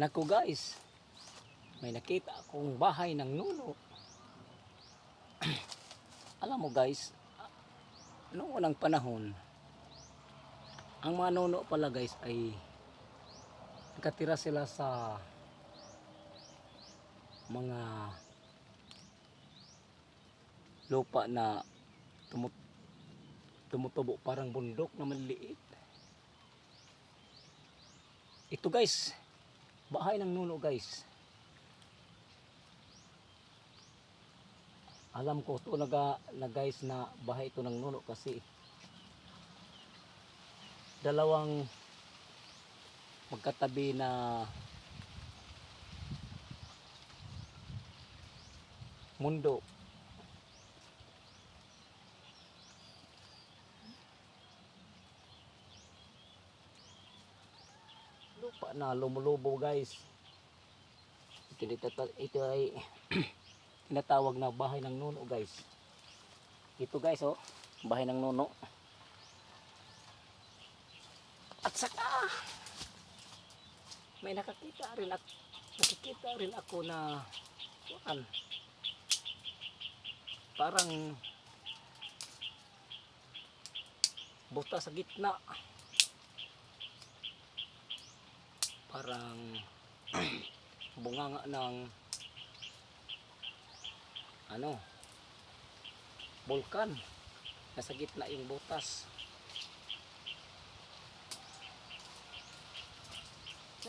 Naku guys, may nakita akong bahay ng nuno. Alam mo guys, noong unang panahon, ang mga nuno pala guys ay nakatira sila sa mga lupa na tumut tumutubo parang bundok na maliit. Ito guys, bahay ng nuno guys. Alam ko to naga na guys na bahay ito ng nuno kasi dalawang magkatabi na mundo lupa na lumulubo guys. Ito, ito, ito ay tinatawag na bahay ng nuno guys. Ito guys oh. Bahay ng nuno. At saka may nakakita rin at nakikita rin ako na kuan parang buta sa gitna parang bunganga ng ano bulkan nasa gitna yung butas.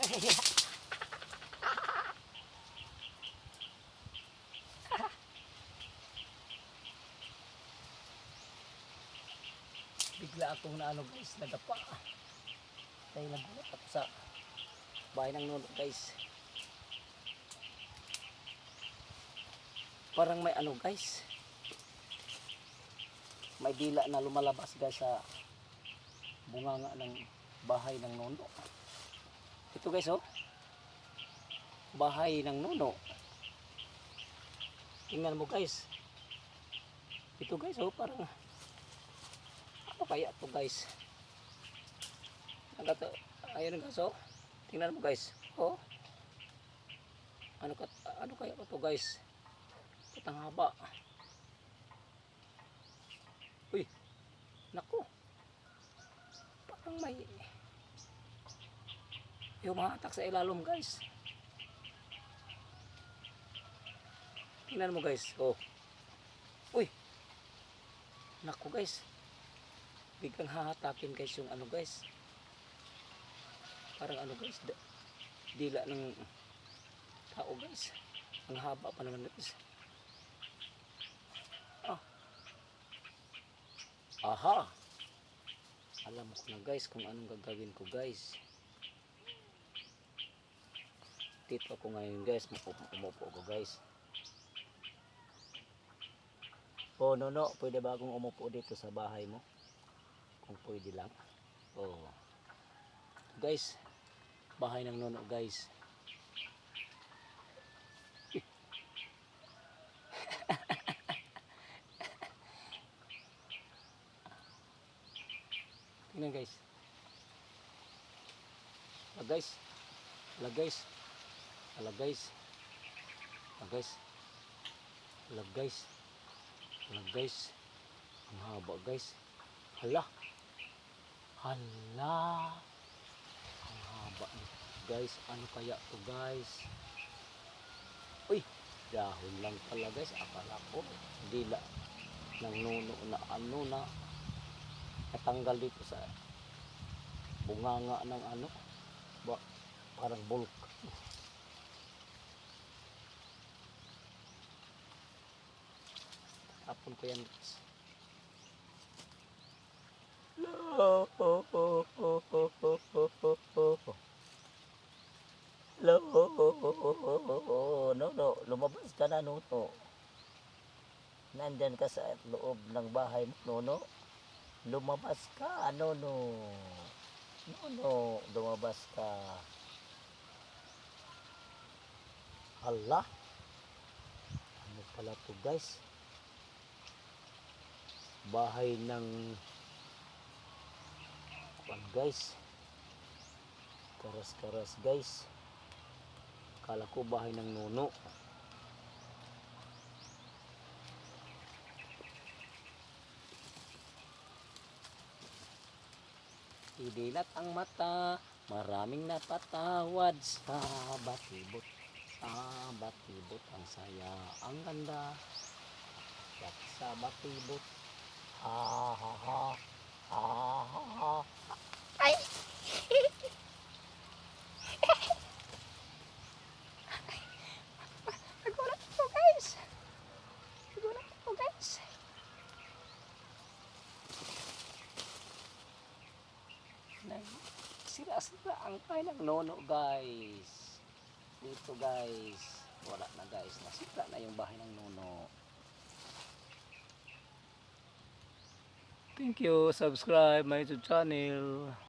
Bigla akong na ano guys nadapa. Dahil nagulat ako sa bahay ng nuno guys. Parang may ano guys. May dila na lumalabas guys sa bunganga ng bahay ng nuno. Ito guys oh. Bahay ng nuno. Tingnan mo guys. Ito guys oh parang ano kaya to guys? Nagato, ayun guys oh tingnan mo guys oh ano ka ano kaya ko to guys Itang haba. Uy. Naku. Parang may yung mga atak sa ilalom guys. Tingnan mo guys. Oh. Uy. Naku guys. Biglang hahatakin guys yung ano guys. Parang ano guys. da- Dila ng tao guys. Ang haba pa naman guys. Aha! Alam ko na guys kung anong gagawin ko guys. Dito ako ngayon guys, umupo ko guys. Oh, no, no. Pwede ba akong umupo dito sa bahay mo? Kung pwede lang. Oh. Guys, bahay ng nono guys. Tingnan guys. Hala guys. Hala guys. Hala guys. Hala guys. Hala guys. Hala guys. Ang haba guys. Hala. Hala. Nito guys. Ano kaya to guys? Uy. Dahon lang pala guys. Akala ko. Dila ng nuno na ano na natanggal dito sa bunganga ng ano ba, parang bulk tapon ko yan guys Hello, no, no, lumabas ka na, no, no. Nandyan ka sa loob ng bahay mo, no, no lumabas ka ano no no no lumabas ka. Allah ano pala to guys? Bahay ng kwan guys. Karas karas guys. Akala ko bahay ng nuno. Idilat ang mata, maraming napatawad sa batibot. Sa batibot, ang saya, ang ganda. At sa batibot, sira-sira ang kain ng nono guys. Dito guys. Wala na guys. Nasira na yung bahay ng nono. Thank you. Subscribe my YouTube channel.